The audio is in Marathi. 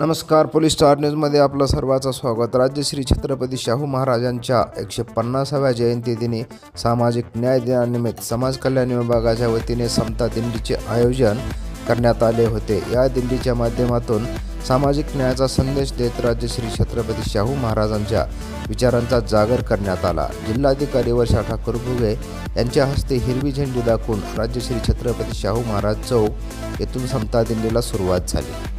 नमस्कार पोलीस स्टार न्यूजमध्ये आपलं सर्वांचं स्वागत. राज्य श्री छत्रपती शाहू महाराजांच्या एकशे पन्नासाव्या जयंतीदिनी सामाजिक न्याय दिनानिमित्त समाज कल्याण विभागाच्या वतीने समता दिंडीचे आयोजन करण्यात आले होते. या दिंडीच्या माध्यमातून सामाजिक न्यायाचा संदेश देत राज्य श्री छत्रपती शाहू महाराजांच्या विचारांचा जागर करण्यात आला. जिल्हाधिकारी वर्षा ठाकूर भुगे यांच्या हस्ते हिरवी झेंडी दाखवून राज्य श्री छत्रपती शाहू महाराज चौक येथून समता दिंडीला सुरुवात झाली.